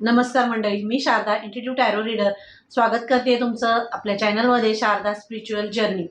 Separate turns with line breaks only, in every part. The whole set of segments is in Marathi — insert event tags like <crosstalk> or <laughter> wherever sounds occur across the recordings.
नमस्कार मंडळी मी शारदा इंस्टिट्यूट टॅरो रीडर स्वागत करते तुमचं आपल्या चॅनलमध्ये शारदा स्पिरिच्युअल जर्नी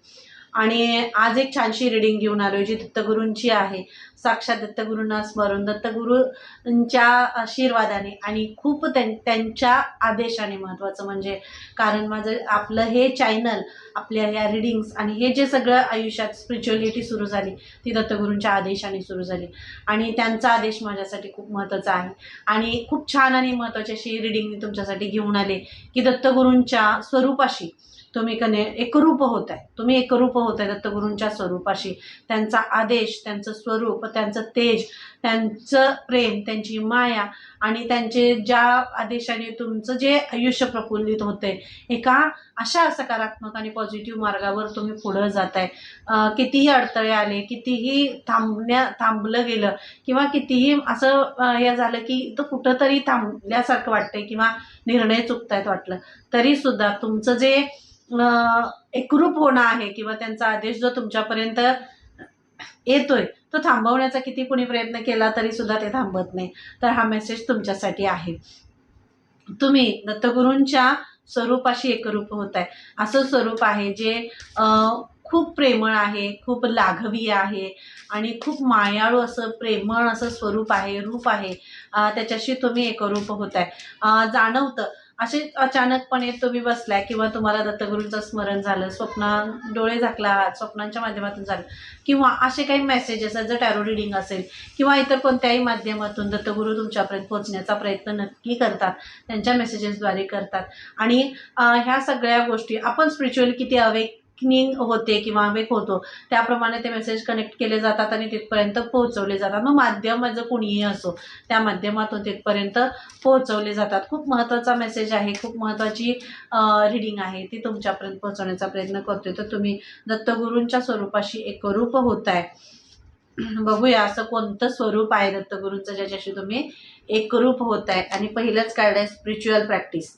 आणि आज एक छानशी रिडिंग घेऊन आलो जी दत्तगुरूंची आहे. साक्षात दत्तगुरूंना स्मरून दत्तगुरूंच्या आशीर्वादाने आणि खूप त्यां त्यांच्या आदेशाने महत्त्वाचं म्हणजे कारण माझं आपलं हे चॅनल आपल्या ह्या रिडिंग्स आणि हे जे सगळं आयुष्यात स्पिरिच्युअलिटी सुरू झाली ती दत्तगुरूंच्या आदेशाने सुरू झाली. आणि त्यांचा आदेश माझ्यासाठी खूप महत्त्वाचा आहे. आणि खूप छान आणि महत्त्वाची अशी रिडिंग मी तुमच्यासाठी घेऊन आले की दत्तगुरूंच्या स्वरूपाशी तुम्ही कने एकरूप होत आहे तुम्ही एकरूप होत आहे दत्तगुरूंच्या स्वरूपाशी. त्यांचा आदेश त्यांचं स्वरूप त्यांचं तेज त्यांचं प्रेम त्यांची माया आणि त्यांचे ज्या आदेशाने तुमचं जे आयुष्य प्रफुल्लित होते एका अशा सकारात्मक आणि पॉझिटिव्ह मार्गावर तुम्ही पुढं जात आहे कितीही अडथळे आले कितीही थांबण्या थांबलं गेलं किंवा कितीही असं हे झालं की तर कुठंतरी थांबल्यासारखं वाटतंय किंवा निर्णय चुकतायत वाटलं. तरीसुद्धा तुमचं जे एकरूप होणं आहे किंवा त्यांचा आदेश जो तुमच्यापर्यंत येतोय तो थांबवण्याचा किती कुणी प्रयत्न केला तरी सुद्धा ते थांबत नाही. तर हा मेसेज तुमच्यासाठी आहे. तुम्ही दत्तगुरूंच्या स्वरूपाशी एकरूप होत आहे असं स्वरूप आहे जे खूप प्रेमळ आहे खूप लाघवी आहे आणि खूप मायाळू असं प्रेमळ असं स्वरूप आहे रूप आहे. त्याच्याशी तुम्ही एकरूप होत आहे जाणवतं. असे अचानकपणे तुम्ही बसलाय किंवा तुम्हाला दत्तगुरूंचं स्मरण झालं स्वप्न डोळे झाकला स्वप्नांच्या माध्यमातून झालं किंवा असे काही मेसेजेस आहेत जर टॅरो रिडिंग असेल किंवा इतर कोणत्याही माध्यमातून दत्तगुरू तुमच्यापर्यंत पोहोचण्याचा प्रयत्न नक्की करतात त्यांच्या मेसेजेसद्वारे करतात. आणि ह्या सगळ्या गोष्टी आपण स्पिरिच्युअल किती अवेकनिंग होते किंवा अवेक होतो त्याप्रमाणे ते मेसेज कनेक्ट केले जातात आणि तिथपर्यंत पोहोचवले जातात. मग माध्यम जर कुणीही असो त्या माध्यमातून तिथपर्यंत पोहोचवले जातात. खूप महत्त्वाचा मेसेज आहे खूप महत्त्वाची रिडिंग आहे. ती तुमच्यापर्यंत पोहोचवण्याचा प्रयत्न करतोय. तर तुम्ही दत्तगुरूंच्या स्वरूपाशी एकरूप होत आहे बघूया असं कोणतं स्वरूप आहे दत्तगुरूंचं ज्याच्याशी तुम्ही एकरूप होत आहे आणि पहिलंच काढलं आहे स्पिरिच्युअल प्रॅक्टिस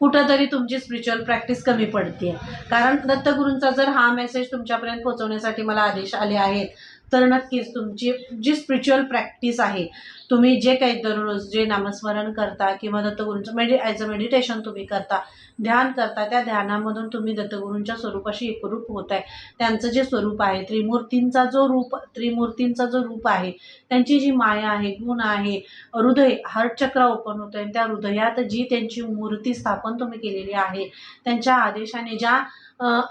कुठंतरी तुमची स्पिरिच्युअल प्रॅक्टिस कमी पडते कारण दत्तगुरूंचा जर हा मेसेज तुमच्यापर्यंत पोहोचवण्यासाठी मला आदेश आले आहेत तर नक्कीच तुमची जी स्पिरिच्युअल प्रॅक्टिस आहे तुम्ही जे काही दररोज जे नामस्मरण करता किंवा दत्तगुरूंचं मेडि ॲज अ मेडिटेशन तुम्ही करता ध्यान करता त्या ध्यानामधून तुम्ही दत्तगुरूंच्या स्वरूपाशी एकरूप होत आहे त्यांचं जे स्वरूप आहे त्रिमूर्तींचा जो रूप त्रिमूर्तींचा जो रूप आहे त्यांची जी माया आहे गुण आहे हृदय हार्टचक्र ओपन होतं आहे त्या हृदयात जी त्यांची मूर्ती स्थापन तुम्ही केलेली आहे त्यांच्या आदेशाने ज्या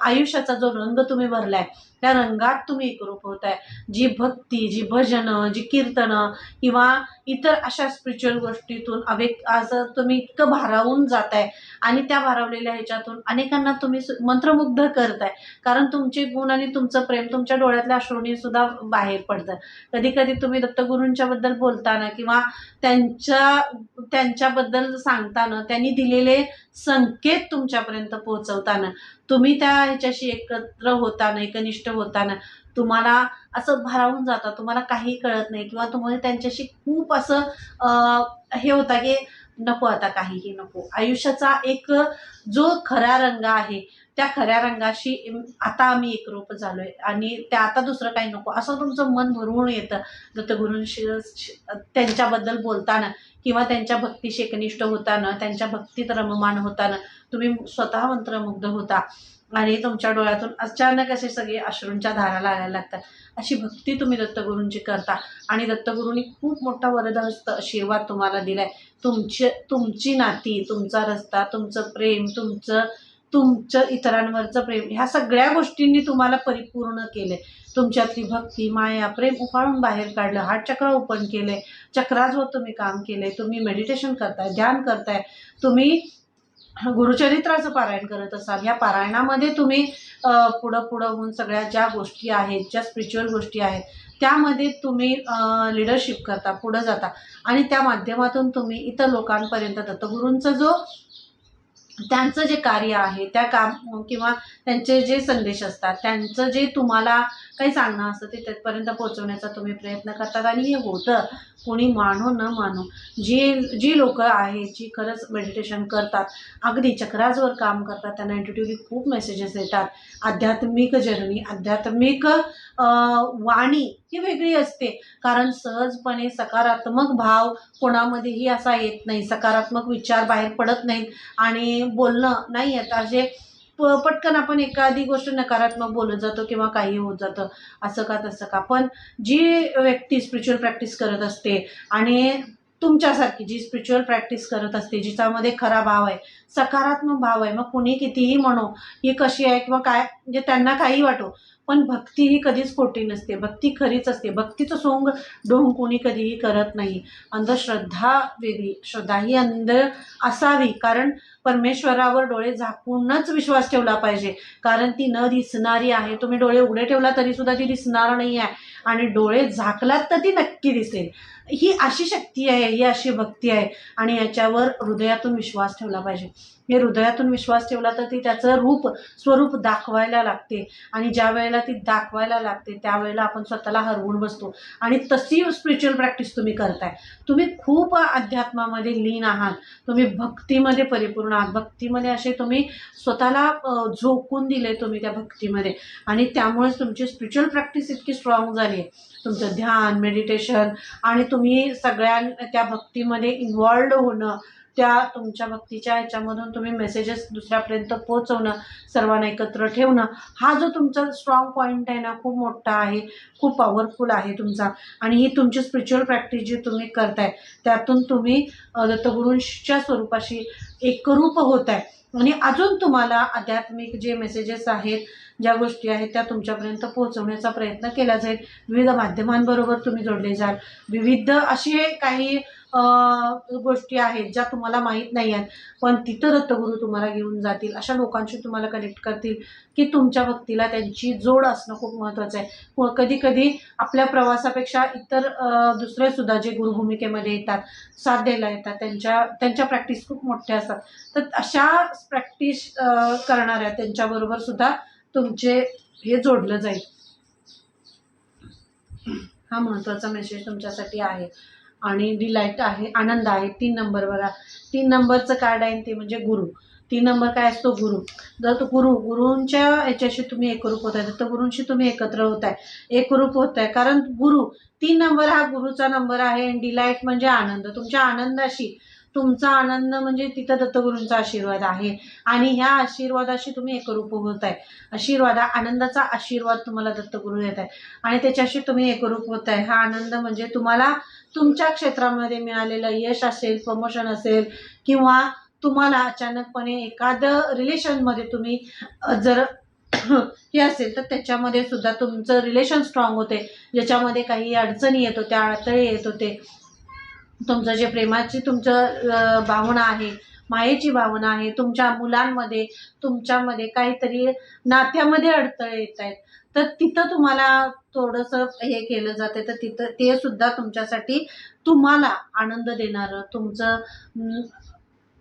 आयुष्याचा जो रंग तुम्ही भरला आहे त्या रंगात तुम्ही एकरूप होत आहे जी भक्ती जी भजनं जी कीर्तनं किंवा इतर अशा स्पिरिच्युअल गोष्टीतून अवेक असं तुम्ही इतकं भारावून जात आहे आणि त्या भारावलेल्या ह्याच्यातून अनेकांना तुम्ही सु- मंत्रमुग्ध करताय. कारण तुमचे गुण आणि तुमचं प्रेम तुमच्या डोळ्यातल्या अश्रूंनी सुद्धा बाहेर पडतं कधी कधी तुम्ही दत्तगुरूंच्या बद्दल बोलताना किंवा त्यांच्या त्यांच्याबद्दल सांगताना त्यांनी दिलेले संकेत तुमच्यापर्यंत पोहोचवताना तुम्ही त्या ह्याच्याशी एकत्र होताना एकनिष्ठ होताना तुम्हाला असं भारावून जातं तुम्हाला काही कळत नाही किंवा तुम्हाला त्यांच्याशी खूप असं हे होता की नको आता काहीही नको. आयुष्याचा एक जो खरा रंग आहे त्या खऱ्या रंगाशी आता आम्ही एकरूप झालोय आणि त्या आता दुसरं काही नको. असं तुमचं मन भरवून येतं दत्तगुरूंशी त्यांच्याबद्दल बोलताना किंवा त्यांच्या भक्तीशी एकनिष्ठ होताना त्यांच्या भक्तीत रममान होताना तुम्ही स्वतः मंत्रमुग्ध होता. आणि तुमच्या डोळ्यातून अचानक असे सगळे अश्रूंच्या धारा लागायला लागतात. अशी भक्ती तुम्ही दत्तगुरूंची करता. आणि दत्तगुरूंनी खूप मोठा वरदहस्त आशीर्वाद तुम्हाला दिलाय. तुमचे तुमची नाती तुमचा रस्ता तुमचं प्रेम तुमचं तुमचं इतरांवरचं प्रेम ह्या सगळ्या गोष्टींनी तुम्हाला परिपूर्ण केले तुमच्यातली भक्ती माया प्रेम उफाळून बाहेर काढलं. हार्ट चक्र ओपन केले चक्राजवर तुम्ही काम केले तुम्ही मेडिटेशन करताय ध्यान करताय. तुम्ही गुरुचरित्राचं पारायण करत असाल. या पारायणामध्ये तुम्ही पुढं पुढं होऊन सगळ्या ज्या गोष्टी आहेत ज्या स्पिरिच्युअल गोष्टी आहेत त्यामध्ये तुम्ही लिडरशिप करता पुढं जाता. आणि त्या माध्यमातून तुम्ही इतर लोकांपर्यंत दत्तगुरूंचा जो त्यांचं जे कार्य आहे त्या काम किंवा त्यांचे जे संदेश असतात त्यांचं जे तुम्हाला काही सांगणं असतं ते तिथपर्यंत पोहोचवण्याचा तुम्ही प्रयत्न करतात आणि हे होतं. कोणी मानो न मानो. जी जी लोक आहेत जी खरंच मेडिटेशन करतात अगदी चक्राजवर काम करतात त्यांना इंटिट्यूटली खूप मेसेजेस येतात. आध्यात्मिक जर्नी आध्यात्मिक वाणी ही वेगळी असते. कारण सहजपणे सकारात्मक भाव कोणामध्येही असा येत नाही. सकारात्मक विचार बाहेर पडत नाहीत आणि बोलणं नाही येत. असे पटकन आपण एखादी गोष्ट नकारात्मक बोलत जातो किंवा काही होत जातं असं का तसं का? पण जी व्यक्ती स्पिरिच्युअल प्रॅक्टिस करत असते आणि तुमच्यासारखी जी स्पिरिच्युअल प्रॅक्टिस करत असते जिच्यामध्ये खरा भाव आहे सकारात्मक भाव आहे मग कुणी कितीही म्हणो ही कशी आहे किंवा काय म्हणजे त्यांना काही वाटो पण भक्ती ही कधीच खोटी नसते. भक्ती खरीच असते. भक्तीचं सोंग डोंग कोणी कधीही करत नाही. अंधश्रद्धा वेगळी श्रद्धा ही अंध असावी. कारण परमेश्वरावर डोळे झाकूनच विश्वास ठेवला पाहिजे. कारण ती न दिसणारी आहे. तुम्ही डोळे उघडे ठेवला तरी सुद्धा ती दिसणार नाही आहे आणि डोळे झाकलात तर ती नक्की दिसेल. ही अशी शक्ती आहे ही अशी भक्ती आहे. आणि याच्यावर हृदयातून विश्वास ठेवला पाहिजे. हे हृदयातून विश्वास ठेवला तर ती त्याचं रूप स्वरूप दाखवायला लागते. आणि ज्या वेळेला ती दाखवायला लागते त्यावेळेला आपण स्वतःला हरवून बसतो. आणि तशी स्पिरिच्युअल प्रॅक्टिस तुम्ही करताय. तुम्ही खूप अध्यात्मामध्ये लीन आहात. तुम्ही भक्तीमध्ये परिपूर्ण आहात भक्तीमध्ये असे तुम्ही स्वतःला झोकून दिले तुम्ही त्या भक्तीमध्ये. आणि त्यामुळेच तुमची स्पिरिच्युअल प्रॅक्टिस इतकी स्ट्रॉंग झाली आहे तुमचं ध्यान मेडिटेशन आणि तुम्ही सगळ्या त्या भक्तीमध्ये इन्वॉल्ड होणं त्या तुमच्या भक्तीच्या ह्याच्यामधून तुम्ही मेसेजेस दुसऱ्यापर्यंत पोहोचवणं सर्वांना एकत्र ठेवणं हा जो तुमचा स्ट्रॉंग पॉईंट आहे ना खूप मोठा आहे खूप पॉवरफुल आहे तुमचा. आणि ही तुमची स्पिरिच्युअल प्रॅक्टिस जी तुम्ही करताय त्यातून तुम्ही दत्तगुरूंच्या स्वरूपाशी एकरूप होत आहे आणि अजून तुम्हाला आध्यात्मिक जे मेसेजेस आहेत ज्या गोष्टी आहेत त्या तुमच्यापर्यंत पोहोचवण्याचा प्रयत्न केला जाईल. विविध माध्यमांबरोबर तुम्ही जोडले जाल. विविध असे काही गोष्टी आहेत ज्या तुम्हाला माहीत नाही आहेत पण तिथं दत्तगुरू तुम्हाला घेऊन जातील अशा लोकांशी तुम्हाला कनेक्ट करतील की तुमच्या भक्तीला त्यांची जोड असणं खूप महत्त्वाचं आहे. कधी कधी आपल्या प्रवासापेक्षा इतर दुसरे सुद्धा जे गुरुभूमिकेमध्ये येतात साथ द्यायला येतात त्यांच्या त्यांच्या प्रॅक्टिस खूप मोठ्या असतात. तर अशा प्रॅक्टिस करणाऱ्या त्यांच्याबरोबर सुद्धा तुमचे हे जोडलं जाईल. हा महत्त्वाचा मेसेज तुमच्यासाठी आहे. आणि डिलाईट आहे आनंद आहे तीन नंबर बघा. तीन नंबरचं कार्ड आहे ते म्हणजे गुरु. तीन नंबर काय असतो? गुरु. जर तो गुरु गुरूंच्या याच्याशी तुम्ही एकरूप होत आहे तर गुरूंशी तुम्ही एकत्र होत आहे एकरूप होत आहे कारण गुरु तीन नंबर हा गुरुचा नंबर आहे आणि डिलाईट म्हणजे आनंद. तुमच्या आनंदाशी तुमचा आनंद म्हणजे तिथं दत्तगुरूंचा आशीर्वाद आहे. आणि ह्या आशीर्वादाशी तुम्ही एकरूप होत आहे आशीर्वाद आनंदाचा आशीर्वाद तुम्हाला दत्तगुरू देत आहे आणि त्याच्याशी तुम्ही एकरूप होत आहे हा आनंद म्हणजे तुम्हाला तुमच्या क्षेत्रामध्ये मिळालेलं यश असेल प्रमोशन असेल किंवा तुम्हाला अचानकपणे एखादं रिलेशनमध्ये तुम्ही जर <clears throat> हे असेल तर त्याच्यामध्ये सुद्धा तुमचं रिलेशन स्ट्रॉंग होते. ज्याच्यामध्ये काही अडचणी येत होत्या अडथळे येत होते. तुमचं जे प्रेमाची तुमचं भावना आहे मायेची भावना आहे तुमच्या मुलांमध्ये तुमच्यामध्ये काहीतरी नात्यामध्ये अडथळे येत आहेत. तर तिथं तुम्हाला थोडंसं हे केलं जाते. तर तिथं ते सुद्धा तुमच्यासाठी तुम्हाला आनंद देणारं तुमचं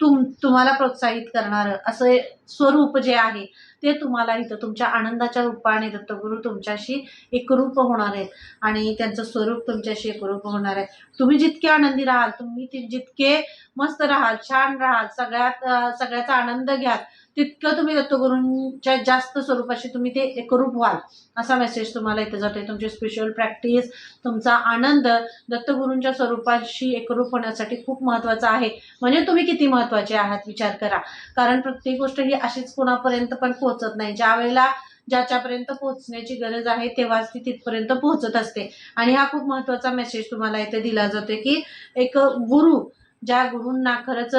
तुम तुम्हाला प्रोत्साहित करणारं असं स्वरूप जे आहे ते तुम्हाला इथं तुमच्या आनंदाच्या रूपाने दत्तगुरू तुमच्याशी एकरूप होणार आहेत. आणि त्यांचं स्वरूप तुमच्याशी एकरूप होणार आहे. तुम्ही जितके आनंदी राहाल तुम्ही जितके मस्त राहाल छान राहाल सगळ्यात सगळ्याचा आनंद घ्याल तितकं तुम्ही दत्तगुरूंच्या जास्त स्वरूपाशी तुम्ही ते एकरूप व्हाल. असा मेसेज तुम्हाला इथे जातोय. तुमची स्पिरिच्युअल प्रॅक्टिस तुमचा आनंद दत्तगुरूंच्या स्वरूपाशी एकरूप होण्यासाठी खूप महत्त्वाचा आहे. म्हणजे तुम्ही किती महत्त्वाचे आहात विचार करा. कारण प्रत्येक गोष्ट ही अशीच कोणापर्यंत पण पोहोचत नाही. ज्या वेळेला ज्याच्यापर्यंत पोहोचण्याची गरज आहे तेव्हाच ती तिथपर्यंत पोहोचत असते. आणि हा खूप महत्त्वाचा मेसेज तुम्हाला इथे दिला जातोय की एक गुरु ज्या गुरूंना खरंच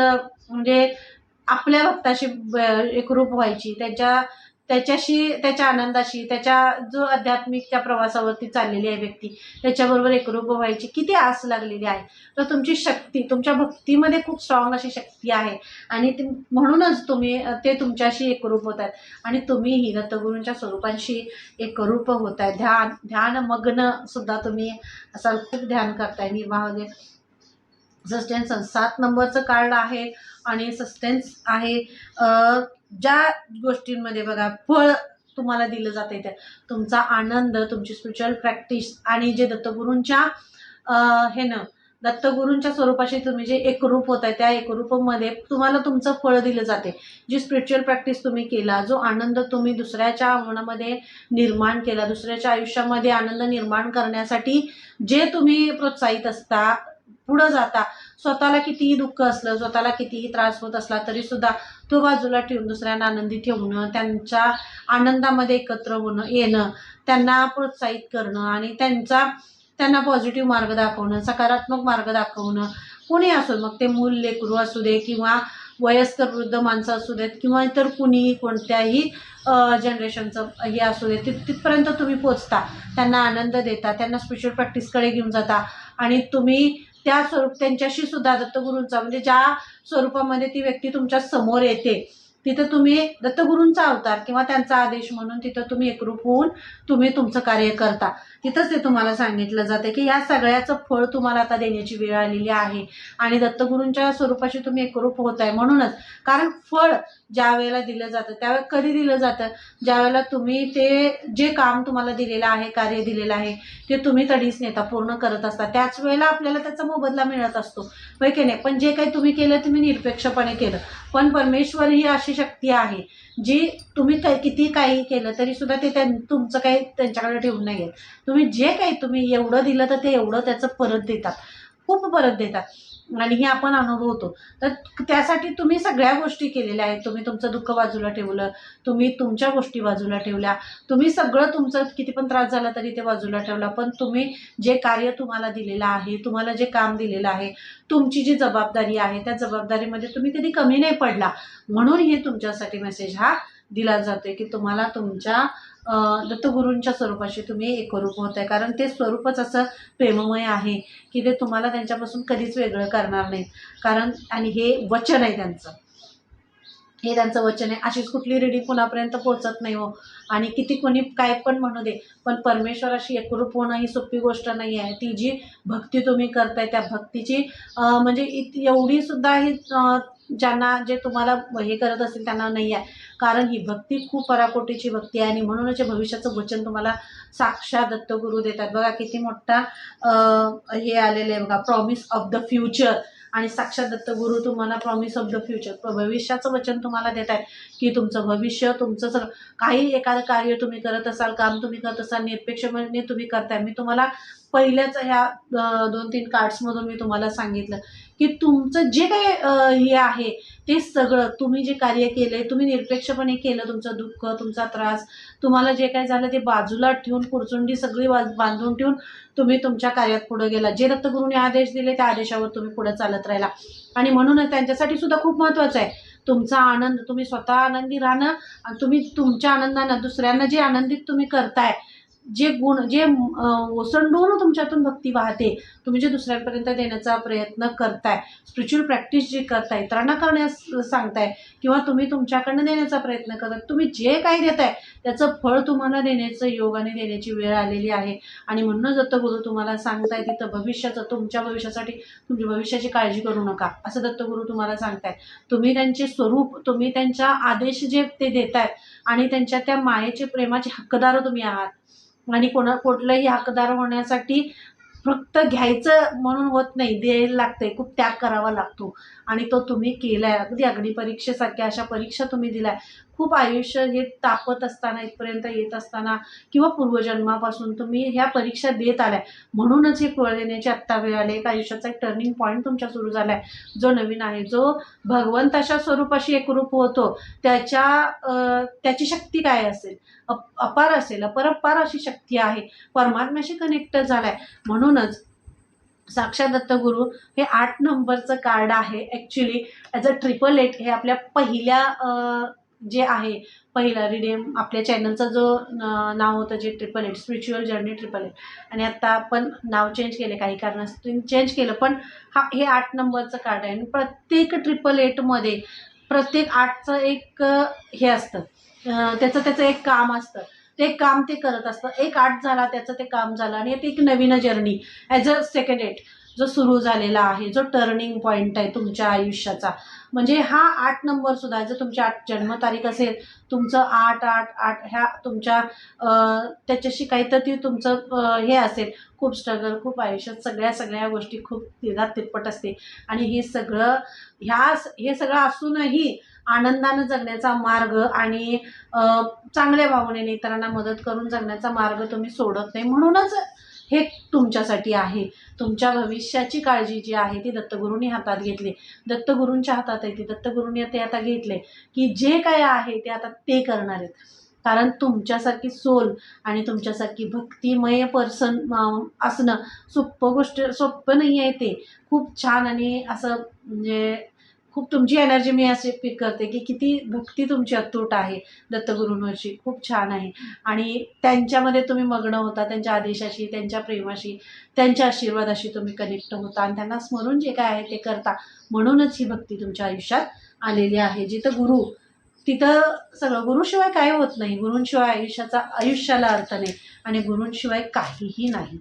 म्हणजे आपल्या भक्ताशी ब- एकरूप व्हायची. त्याच्या त्याच्याशी त्याच्या आनंदाशी त्याच्या जो आध्यात्मिक त्या प्रवासावरती चाललेली आहे व्यक्ती त्याच्याबरोबर एकरूप व्हायची. किती आस लागलेली आहे. तर तुमची शक्ती तुमच्या भक्तीमध्ये खूप स्ट्रॉंग अशी शक्ती आहे. आणि ती म्हणूनच तुम्ही ते तुमच्याशी एकरूप होत आहेत आणि तुम्हीही दत्तगुरूंच्या स्वरूपांशी एकरूप होत आहे ध्यान ध्यानमग्नसुद्धा सुद्धा तुम्ही असाल. खूप ध्यान करताय निर्वाह सस्टेन्स सात नंबरचं कार्ड आहे आणि सस्टेन्स आहे. ज्या गोष्टींमध्ये बघा फळ तुम्हाला दिलं जाते त्या तुमचा आनंद तुमची स्पिरिच्युअल प्रॅक्टिस आणि जे दत्तगुरूंच्या हे न दत्तगुरूंच्या स्वरूपाशी तुम्ही जे एकरूप होत आहे त्या एकरूपमध्ये तुम्हाला तुमचं फळ दिलं जाते जी स्पिरिच्युअल प्रॅक्टिस तुम्ही केला जो आनंद तुम्ही दुसऱ्याच्या मनामध्ये निर्माण केला दुसऱ्याच्या आयुष्यामध्ये आनंद निर्माण करण्यासाठी जे तुम्ही प्रोत्साहित असता पुढं जाता. स्वतःला कितीही दुःख असलं स्वतःला कितीही त्रास होत असला तरी सुद्धा तो बाजूला ठेवून दुसऱ्यांना आनंदी ठेवणं त्यांच्या आनंदामध्ये एकत्र होणं येणं त्यांना प्रोत्साहित करणं आणि त्यांचा त्यांना पॉझिटिव्ह मार्ग दाखवणं सकारात्मक मार्ग दाखवणं. कोणी असो मग ते मूल लेकरू असू दे किंवा वयस्कर वृद्ध माणसं असू देत किंवा इतर कुणीही कोणत्याही जनरेशनचं हे असू दे तिथ तिथपर्यंत तुम्ही पोचता. त्यांना आनंद देता त्यांना स्पेशल प्रॅक्टिसकडे घेऊन जाता आणि तुम्ही त्या स्वरूप त्यांच्याशी सुद्धा दत्तगुरूंचा म्हणजे ज्या स्वरूपामध्ये ती व्यक्ती तुमच्यासमोर येते तिथं तुम्ही दत्तगुरूंचा अवतार किंवा त्यांचा आदेश म्हणून तिथं तुम्ही एकरूप होऊन तुम्ही तुमचं कार्य करता. तिथंच ते तुम्हाला सांगितलं जातं की या सगळ्याचं फळ तुम्हाला आता देण्याची वेळ आलेली आहे. आणि दत्तगुरूंच्या स्वरूपाशी तुम्ही एकरूप होत आहे म्हणूनच. कारण फळ ज्या वेळेला दिलं जातं त्यावेळेला कधी दिलं जातं? ज्यावेळेला तुम्ही ते जे काम तुम्हाला दिलेलं आहे कार्य दिलेलं आहे ते तुम्ही तडीच नेता पूर्ण करत असता. त्याच वेळेला आपल्याला त्याचा मोबदला मिळत असतो. होय की नाही? पण जे काही तुम्ही केलं तुम्ही निरपेक्षपणे केलं. पण परमेश्वर ही अशी शक्ती आहे. जी तुम्ही काय किती काही केलं तरी सुद्धा ते त्यां तुमचं काही त्यांच्याकडे ठेवून नाही येत तुम्ही जे काही तुम्ही एवढं दिलं तर ते एवढं त्याचं परत देतात. खूप परत देतात. आणि हे आपण अनुभवतो. तर त्यासाठी तुम्ही सगळ्या गोष्टी केलेल्या आहेत. तुम्ही तुमचं दुःख बाजूला ठेवलं तुम्ही तुमच्या गोष्टी बाजूला ठेवल्या तुम्ही सगळं तुमचं किती पण त्रास झाला तरी ते बाजूला ठेवला पण तुम्ही जे कार्य तुम्हाला दिलेलं आहे तुम्हाला जे काम दिलेलं आहे तुमची जी जबाबदारी आहे त्या जबाबदारीमध्ये तुम्ही कधी कमी नाही पडला. म्हणून हे तुमच्यासाठी मेसेज हा दिला जातो की तुम्हाला तुमच्या दत्तगुरूंच्या स्वरूपाशी तुम्ही एकरूप होत आहे कारण ते स्वरूपच असं प्रेममय आहे की ते तुम्हाला त्यांच्यापासून कधीच वेगळं करणार नाही कारण आणि हे वचन आहे त्यांचं. हे त्यांचं वचन आहे. अशीच कुठली रेडी कुणापर्यंत पोहोचत नाही हो. आणि किती कोणी काय पण म्हणू दे पण परमेश्वराशी एकरूप होणं ही सोपी गोष्ट नाही आहे. ती जी भक्ती तुम्ही करताय त्या भक्तीची म्हणजे इत एवढी सुद्धा ही ज्यांना जे तुम्हाला हे करत असेल त्यांना नाही आहे. कारण ही भक्ती खूप पराकोटीची भक्ती आहे आणि म्हणूनच भविष्याचं वचन तुम्हाला साक्षात दत्तगुरू देतात. बघा किती मोठा हे आलेलं आहे बघा प्रॉमिस ऑफ द फ्युचर आणि साक्षात दत्तगुरू तुम्हाला प्रॉमिस ऑफ द फ्युचर भविष्याचं वचन तुम्हाला देत आहे की तुमचं भविष्य तुमचं सगळं काही एखादं कार्य तुम्ही करत असाल काम तुम्ही करत असाल निरपेक्षपणे तुम्ही करताय. मी तुम्हाला पहिल्याच ह्या दोन तीन कार्ड्समधून मी तुम्हाला सांगितलं. की तुमचं जे काही हे आहे ते सगळं तुम्ही जे कार्य केलंय तुम्ही निरपेक्षपणे केलं तुमचं दुःख तुमचा त्रास तुम्हाला जे काही झालं ते बाजूला ठेवून कुरचुंडी सगळी बांधून ठेवून तुम्ही तुमच्या कार्यात पुढे गेला. जे दत्तगुरूंनी आदेश दिले त्या आदेशावर तुम्ही पुढे चालत राहिला. आणि म्हणूनच त्यांच्यासाठी सुद्धा खूप महत्त्वाचं आहे. तुमचा आनंद तुम्ही स्वतः आनंदी राहणं आणि तुम्ही तुमच्या आनंदानं दुसऱ्यांना जे आनंदित तुम्ही करताय जे गुण जे ओसंडून तुमच्यातून भक्ती वाहते तुम्ही जे दुसऱ्यांपर्यंत देण्याचा प्रयत्न करताय स्पिरिच्युअल प्रॅक्टिस जी करताय इतरांना करण्यास सांगताय किंवा तुम्ही तुमच्याकडनं देण्याचा प्रयत्न करताय तुम्ही जे काही देताय त्याचं फळ तुम्हाला देण्याचं योगाने देण्याची वेळ आलेली आहे. आणि म्हणूनच दत्तगुरू तुम्हाला सांगताय तिथं भविष्याचं तुमच्या भविष्यासाठी तुमची भविष्याची काळजी करू नका असं दत्तगुरू तुम्हाला सांगताय. तुम्ही त्यांचे स्वरूप तुम्ही त्यांच्या आदेश जे ते देतायत आणि त्यांच्या त्या मायेचे प्रेमाचे हक्कदार तुम्ही आहात. आणि कोणा कुठलंही हकदार होण्यासाठी फक्त घ्यायचं म्हणून होत नाही द्यायला लागतंय खूप त्याग करावा लागतो. आणि तो तुम्ही केलाय. अगदी अग्निपरीक्षेसारख्या अशा परीक्षा तुम्ही दिलाय. खूप आयुष्य हे तापत असताना इथपर्यंत येत असताना किंवा पूर्वजन्मापासून तुम्ही ह्या परीक्षा देत आल्या. म्हणूनच हे फळ देण्याची आत्ता वेळ आली. एक आयुष्याचा एक टर्निंग पॉईंट तुमच्या सुरू झालाय. जो नवीन आहे जो भगवंताच्या स्वरूपाशी एकरूप होतो त्याच्या त्याची शक्ती काय असेल? अप- अपार असेल अपरपार अशी शक्ती आहे. परमात्म्याशी कनेक्ट झालाय. म्हणूनच साक्षात दत्तगुरू हे आठ नंबरचं कार्ड आहे. Actually as a triple eight हे आपल्या पहिल्या जे आहे पहिला रिडेम आपल्या चॅनलचा जो नाव होतं जे triple eight spiritual journey triple eight आणि आत्ता आपण नाव चेंज केले काही कारणास्तव चेंज केलं पण हा हे आठ नंबरचं कार्ड आहे. आणि प्रत्येक ट्रिपल एटमध्ये प्रत्येक आठचं एक हे असतं. त्याचं त्याचं एक काम असतं. ते काम ते करत असतं. एक आठ झाला त्याचं ते काम झालं. आणि ते एक नवीन journey as a second eight जो सुरू झालेला आहे जो टर्निंग पॉईंट आहे तुमच्या आयुष्याचा. म्हणजे हा आठ नंबर सुद्धा जर तुमची आठ जन्मतारीख असेल तुमचं आठ आठ आठ ह्या तुमच्या त्याच्याशी काहीतरी तुमचं हे असेल. खूप स्ट्रगल खूप आयुष्यात सगळ्या सगळ्या गोष्टी खूप तिरात तिरपट असते. आणि हे सगळं ह्या हे सगळं असूनही आनंदानं जगण्याचा मार्ग आणि चांगल्या भावनेने इतरांना मदत करून जगण्याचा मार्ग तुम्ही सोडत नाही. म्हणूनच हे तुमच्यासाठी आहे. तुमच्या भविष्याची काळजी जी आहे ती दत्तगुरूंनी हातात घेतली. दत्तगुरूंच्या हातात आहे ती. दत्तगुरूंनी ते आता घेतले की जे काय आहे ते आता ते करणार आहेत. कारण तुमच्यासारखी सोल आणि तुमच्यासारखी भक्तिमय पर्सन असणं सोप्प गोष्ट सोपं नाही आहे ते. खूप छान आणि असं म्हणजे खूप तुमची एनर्जी मी असे पिक करते की किती भक्ती तुमची अतूट आहे. दत्तगुरूंवरची खूप छान आहे. आणि त्यांच्यामध्ये तुम्ही मग्न होता त्यांच्या आदेशाशी त्यांच्या प्रेमाशी त्यांच्या आशीर्वादाशी तुम्ही कनेक्ट होता आणि त्यांना स्मरून जे काय आहे ते करता म्हणूनच ही भक्ती तुमच्या आयुष्यात आलेली आहे. जिथं गुरु तिथं सगळं गुरुशिवाय काय होत नाही. गुरूंशिवाय आयुष्याचा आयुष्याला अर्थ नाही आणि गुरूंशिवाय काहीही नाही.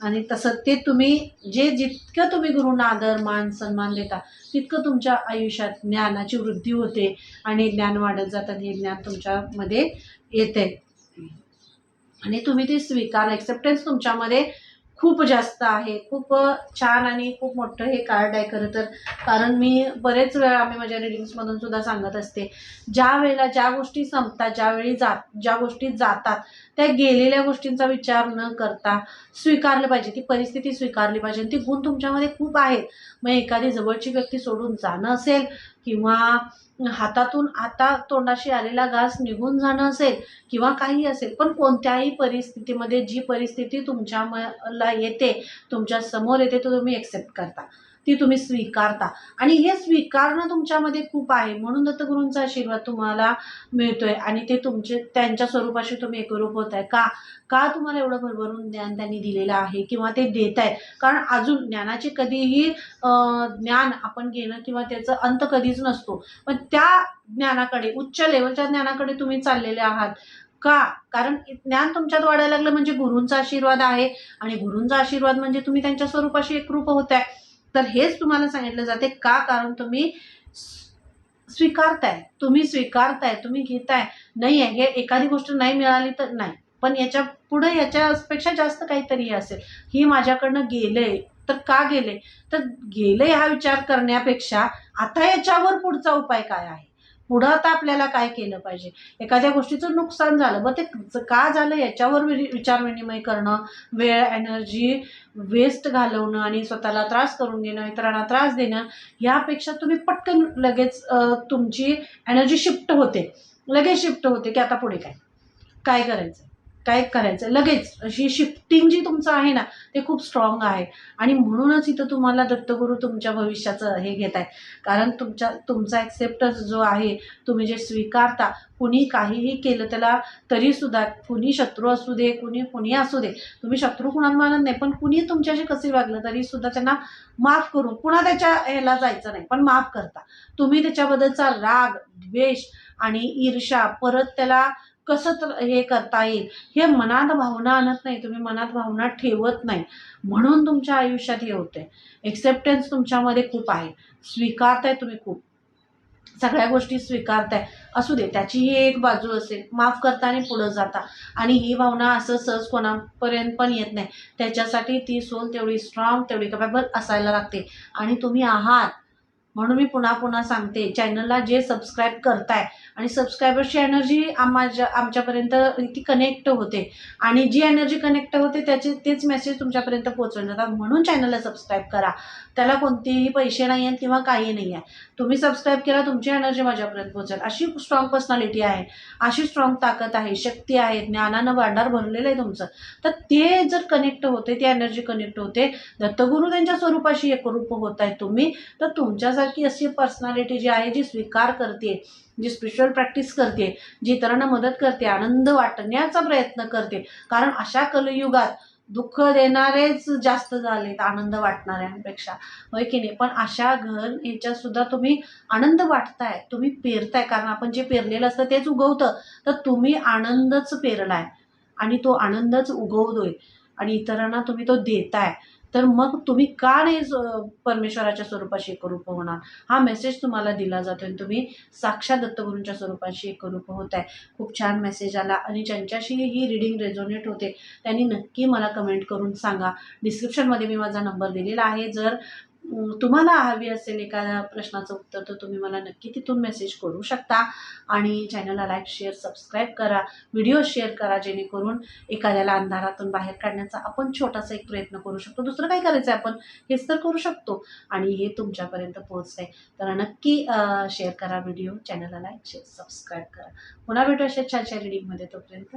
आणि तसं ते तुम्ही जे जितकं तुम्ही गुरुंना आदर मान सन्मान देता तितकं तुमच्या आयुष्यात ज्ञानाची वृद्धी होते आणि ज्ञान वाढत जातं आणि हे ज्ञान तुमच्यामध्ये येते आणि तुम्ही ते स्वीकार. ॲक्सेप्टन्स तुमच्यामध्ये खूप जास्त आहे. खूप छान आणि खूप मोठं हे कार्ड आहे खरं तर. कारण मी बरेच वेळा आम्ही माझ्या रिडिंग्समधून सुद्धा सांगत असते. ज्या वेळेला ज्या गोष्टी संपतात ज्यावेळी जात ज्या गोष्टी जातात त्या गेलेल्या गोष्टींचा विचार न करता स्वीकारलं पाहिजे. ती परिस्थिती स्वीकारली पाहिजे. ती गुण तुमच्यामध्ये खूप आहेत. मग एखादी जवळची व्यक्ती सोडून जाणं असेल किंवा हातातून आता तोंडाशी आलेला घास निघून जाणं असेल किंवा काही असेल पण कोणत्याही परिस्थितीमध्ये जी परिस्थिती तुमच्या म- ला येते तुमच्यासमोर येते तो तुम्ही एक्सेप्ट करता. ती तुम्ही स्वीकारता. आणि हे स्वीकारणं तुमच्यामध्ये खूप आहे. म्हणून दत्तगुरूंचा आशीर्वाद तुम्हाला मिळतोय आणि ते तुमचे त्यांच्या स्वरूपाशी तुम्ही एकरूप होत आहे का? का तुम्हाला एवढं भरभरून ज्ञान त्यांनी दिलेलं आहे किंवा ते देत आहे कारण अजून ज्ञानाचे कधीही ज्ञान आपण घेणं किंवा त्याचं अंत कधीच नसतो. पण त्या ज्ञानाकडे उच्च लेवलच्या ज्ञानाकडे तुम्ही चाललेले आहात. का? कारण ज्ञान तुमच्यात वाढायला लागलं म्हणजे गुरूंचा आशीर्वाद आहे. आणि गुरूंचा आशीर्वाद म्हणजे तुम्ही त्यांच्या स्वरूपाशी एकरूप होत आहे तर हेच तुम्हाला सांगितलं जाते. का? कारण तुम्ही स्वीकारताय. तुम्ही स्वीकारताय. तुम्ही घेताय. नाही आहे हे एखादी गोष्ट नाही मिळाली तर नाही. पण याच्यापुढे याच्यापेक्षा जास्त काहीतरी असेल. ही माझ्याकडनं गेलंय तर का गेले? तर गेले हा विचार करण्यापेक्षा आता याच्यावर पुढचा उपाय काय आहे? पुढं आता आपल्याला काय केलं पाहिजे? एखाद्या गोष्टीचं नुकसान झालं मग ते का झालं? याच्यावर विचारविनिमय करणं वेळ एनर्जी वेस्ट घालवणं आणि स्वतःला त्रास करून घेणं इतरांना त्रास देणं यापेक्षा तुम्ही पटकन लगेच तुमची एनर्जी शिफ्ट होते. लगेच शिफ्ट होते की आता पुढे काय? काय करायचं? काय करायचं? लगेच अशी शिफ्टिंग जी तुमचं आहे ना ते खूप स्ट्रॉंग आहे. आणि म्हणूनच इथं तुम्हाला दत्तगुरू तुमच्या भविष्याचं हे घेत आहे कारण तुमच्या तुमचा ॲक्सेप्टन्स जो आहे तुम्ही जे स्वीकारता कुणी काहीही केलं त्याला तरीसुद्धा कुणी शत्रू असू दे कुणी कुणी असू दे तुम्ही शत्रू कुणाला मानत नाही पण कुणी तुमच्याशी कसे वागलं तरीसुद्धा त्यांना माफ करून पुन्हा त्याच्या ह्याला जायचं नाही पण माफ करता. तुम्ही त्याच्याबद्दलचा राग द्वेष आणि ईर्षा परत त्याला कसं तर हे करता येईल? हे मनात भावना आणत नाही. तुम्ही मनात भावना ठेवत नाही. म्हणून तुमच्या आयुष्यात हे होते एक्सेप्टन्स तुमच्यामध्ये खूप आहे. स्वीकारताय तुम्ही खूप. सगळ्या गोष्टी स्वीकारताय. असू दे त्याची ही एक बाजू असेल. माफ करताना पुढं जाता. आणि ही भावना असं सहज कोणापर्यंत पण येत नाही. त्याच्यासाठी ती सोल तेवढी स्ट्रॉंग तेवढी कपॅबल असायला लागते. आणि तुम्ही आहात. म्हणून मी पुन्हा पुन्हा सांगते चॅनलला जे सबस्क्राईब करताय आणि सबस्क्रायबर्सची एनर्जी आम्हाला आमच्यापर्यंत ती कनेक्ट होते. आणि जी एनर्जी कनेक्ट होते त्याचे तेच मेसेज तुमच्यापर्यंत पोचवण्यात म्हणून चॅनलला सबस्क्राईब करा. त्याला कोणतेही पैसे नाही आहेत किंवा काही नाही आहे. तुम्ही सबस्क्राईब केला तुमची एनर्जी माझ्यापर्यंत पोहोचेल. अशी स्ट्रॉंग पर्सनॅलिटी आहे. अशी स्ट्रॉंग ताकद आहे शक्ती आहे ज्ञानानं भांडार भरलेलं आहे तुमचं. तर ते जर कनेक्ट होते ती एनर्जी कनेक्ट होते दत्तगुरू त्यांच्या स्वरूपाशी एकरूप होत आहे तुम्ही तर तुमच्यासाठी की अशी पर्सनॅलिटी जी आहे जी स्वीकार करते जी स्पिरिच्युअल प्रॅक्टिस करते जी इतरांना मदत करते आनंद वाटण्याचा प्रयत्न करते. कारण अशा कलयुगात दुःख देणारेच जास्त झालेत आनंद वाटणाऱ्यांपेक्षा. होय की नाही? पण अशा घर ह्याच्यात सुद्धा तुम्ही आनंद वाटताय तुम्ही पेरताय. कारण आपण जे पेरलेलं असतं तेच उगवतं. तर तुम्ही आनंदच पेरलाय. आणि तो आनंदच उगवतोय. आणि इतरांना तुम्ही तो देताय. तर मग तुम्ही का नाही परमेश्वराच्या स्वरूपाशी एकरूप होणार? हा मेसेज तुम्हाला दिला जातो आणि तुम्ही साक्षात दत्तगुरूंच्या स्वरूपाशी एकरूप होत आहे. खूप छान मेसेज आला आणि ज्यांच्याशी ही रिडिंग रेझोनेट होते त्यांनी नक्की मला कमेंट करून सांगा. डिस्क्रिप्शनमध्ये मी माझा नंबर दिलेला आहे. जर तुम्हाला हवी असेल एखाद्या प्रश्नाचं उत्तर तर तुम्ही मला नक्की तिथून मेसेज करू शकता. आणि चॅनलला लाईक शेअर सबस्क्राईब करा. व्हिडिओ शेअर करा जेणेकरून एखाद्याला अंधारातून बाहेर काढण्याचा आपण छोटासा एक प्रयत्न करू शकतो. दुसरं काय करायचं आहे आपण? हेच तर करू शकतो. आणि हे तुमच्यापर्यंत पोहोचतंय. तर नक्की शेअर करा व्हिडिओ चॅनलला लाईक शेअर सबस्क्राईब करा. पुन्हा भेटू अशा छान छान रिडिंगमध्ये तोपर्यंत.